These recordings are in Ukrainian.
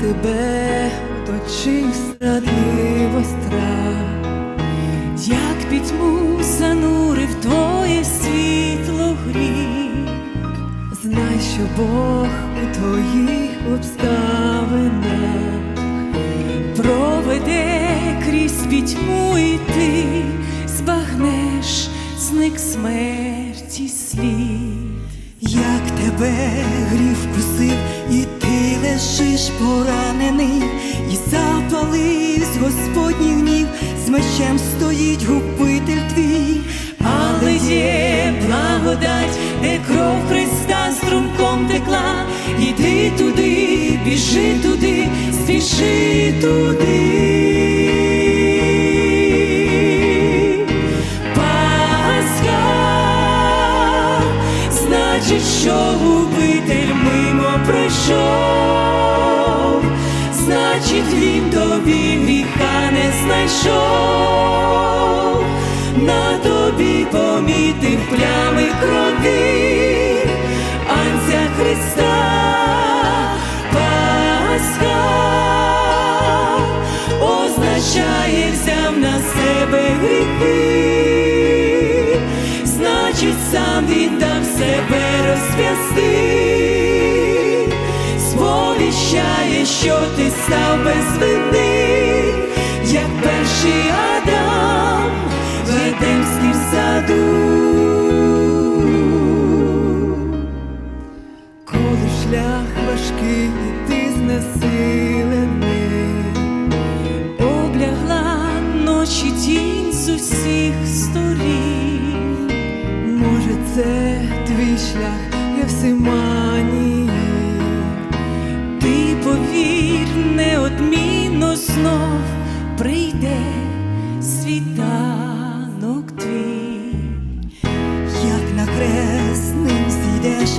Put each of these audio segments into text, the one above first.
тебе оточив страдливо страх, як пітьму занурив твоє світло гріх, знай, що Бог у твоїх обставинах. Проведе крізь пітьму і ти збагнеш зник смерті слід. Тебе гріх вкусив, і ти лежиш поранений, і запаливсь Господній гнів, з мечем стоїть губитель твій, Але є благодать, де кров Христа струмком текла, іди туди, біжи туди, спіши туди. Що значить, він тобі гріха не знайшов, на тобі помітив плями крові, анця Христа, Пасха. Означає, взяв на себе що ти став без вини, як перший Адам в Едемськім саду. коли шлях важкий, ти знесилений. Облягла ночі тінь з усіх сторін. Може, це твій шлях є всеманії. Знов прийде світанок твій. Як на хрест зійдеш,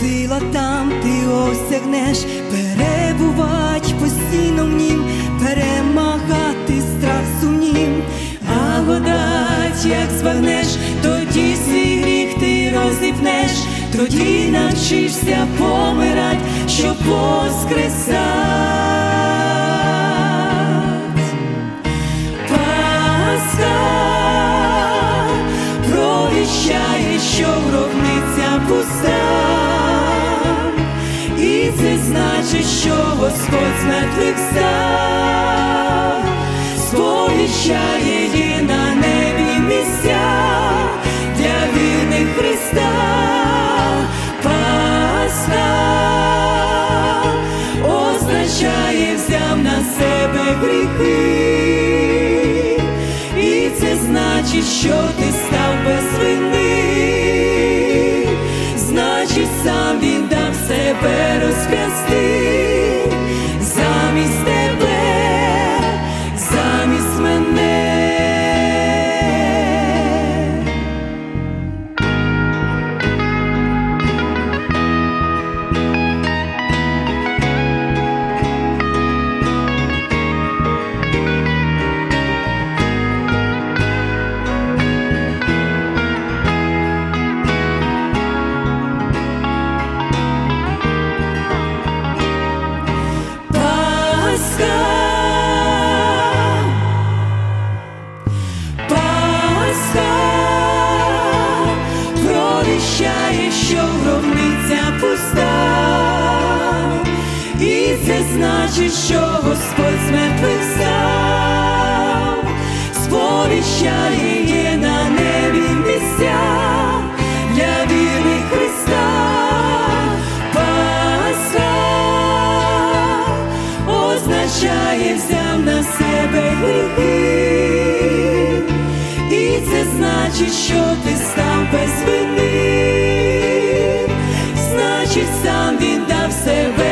сила там ти осягнеш, перебувать постійно в нім, перемагати страх сумнів. А гадать, як збагнеш, тоді свій гріх ти розіпнеш, тоді навчишся помирать, щоб воскресать. Це значить, що Господь з мертвих став, сповіщає є на небі місця для вірних Христа. Пасха означає, взяв на себе гріхи, і це значить, що ти значить, що Господь з мертвих став, сповіщає є на небі місця для вірних Христа, Пасха означає взяв на себе гріхи, і це значить, що ти став без вини, значить, сам віддав себе.